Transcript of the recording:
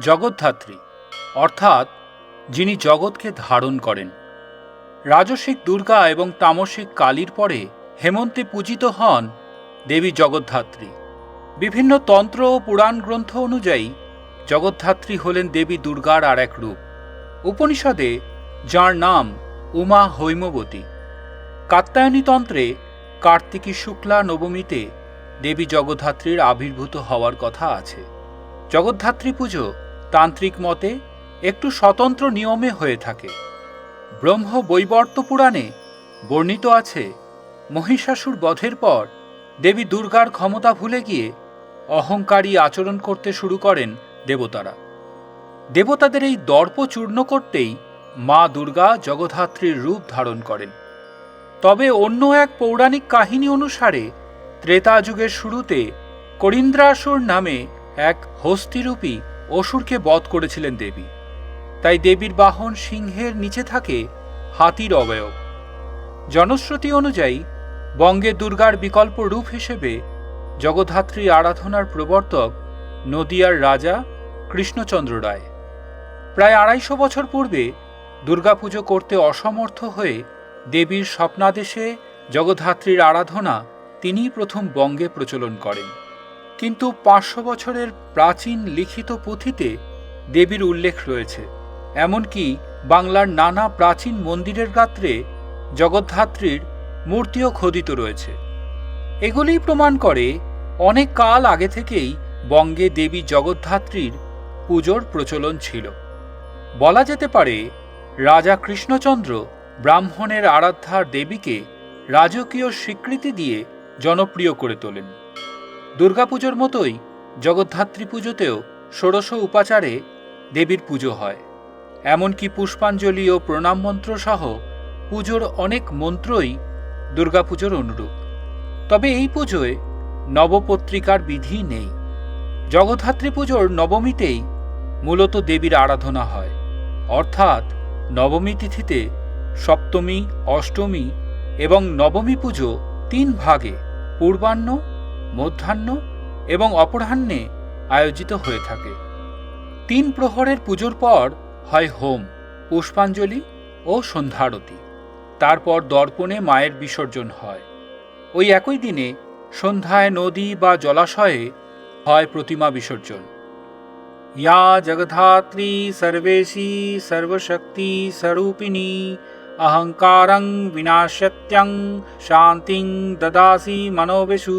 জগদ্ধাত্রী, অর্থাৎ যিনি জগৎকে ধারণ করেন। রাজসিক দুর্গা এবং তামসিক কালীর পরে হেমন্তে পূজিত হন দেবী জগদ্ধাত্রী। বিভিন্ন তন্ত্র ও পুরাণ গ্রন্থ অনুযায়ী জগদ্ধাত্রী হলেন দেবী দুর্গার আর এক রূপ। উপনিষদে যার নাম উমা হৈমবতী। কাত্যায়নী তন্ত্রে কার্তিকী শুক্লা নবমীতে দেবী জগদ্ধাত্রীর আবির্ভূত হওয়ার কথা আছে। জগদ্ধাত্রী পুজো তান্ত্রিক মতে একটু স্বতন্ত্র নিয়মে হয়ে থাকে। ব্রহ্ম বৈবর্ত পুরাণে বর্ণিত আছে, মহিষাসুর বধের পর দেবী দুর্গার ক্ষমতা ভুলে গিয়ে অহংকারী আচরণ করতে শুরু করেন দেবতারা। দেবতাদের এই দর্প চূর্ণ করতেই মা দুর্গা জগদ্ধাত্রীর রূপ ধারণ করেন। তবে অন্য এক পৌরাণিক কাহিনী অনুসারে ত্রেতা যুগের শুরুতে করিন্দ্রাসুর নামে এক হস্তিরূপী অসুরকে বধ করেছিলেন দেবী। তাই দেবীর বাহন সিংহের নিচে থাকে হাতির অবয়ব। জনশ্রুতি অনুযায়ী বঙ্গে দুর্গার বিকল্প রূপ হিসেবে জগদ্ধাত্রী আরাধনার প্রবর্তক নদিয়ার রাজা কৃষ্ণচন্দ্র রায়। প্রায় আড়াইশো বছর পূর্বে দুর্গাপুজো করতে অসমর্থ হয়ে দেবীর স্বপ্নাদেশে জগদ্ধাত্রীর আরাধনা তিনিই প্রথম বঙ্গে প্রচলন করেন। কিন্তু পাঁচশো বছরের প্রাচীন লিখিত পুঁথিতে দেবীর উল্লেখ রয়েছে, এমনকি বাংলার নানা প্রাচীন মন্দিরের গাত্রে জগদ্ধাত্রীর মূর্তিও খোদিত রয়েছে। এগুলিই প্রমাণ করে অনেক কাল আগে থেকেই বঙ্গে দেবী জগদ্ধাত্রীর পুজোর প্রচলন ছিল। বলা যেতে পারে, রাজা কৃষ্ণচন্দ্র ব্রাহ্মণের আরাধ্যার দেবীকে রাজকীয় স্বীকৃতি দিয়ে জনপ্রিয় করে তোলেন। দুর্গাপুজোর মতোই জগদ্ধাত্রী পুজোতেও ষোড়শ উপাচারে দেবীর পুজো হয়। এমনকি পুষ্পাঞ্জলি ও প্রণাম মন্ত্র সহ পুজোর অনেক মন্ত্রই দুর্গাপুজোর অনুরূপ। তবে এই পুজোয় নবপত্রিকার বিধি নেই। জগদ্ধাত্রী পুজোর নবমীতেই মূলত দেবীর আরাধনা হয়। অর্থাৎ নবমী তিথিতে সপ্তমী, অষ্টমী এবং নবমী পুজো তিন ভাগে, পূর্বাহ্ন মধ্যাহ্ন এবং অপরাহ্নে আয়োজিত হয়ে থাকে। তিন প্রহরের পুজোর পর হয় হোম, পুষ্পাঞ্জলি ও সন্ধ্যারতি। তারপর দর্পণে মায়ের বিসর্জন হয়। ওই একই দিনে সন্ধ্যায় নদী বা জলাশয়ে হয় প্রতিমা বিসর্জন। ইয়া জগধাত্রী সর্বেশী সর্বশক্তি স্বরূপিণী অহংকারং বিনাশত্যং শান্তিং দদাসি মনোবেশু।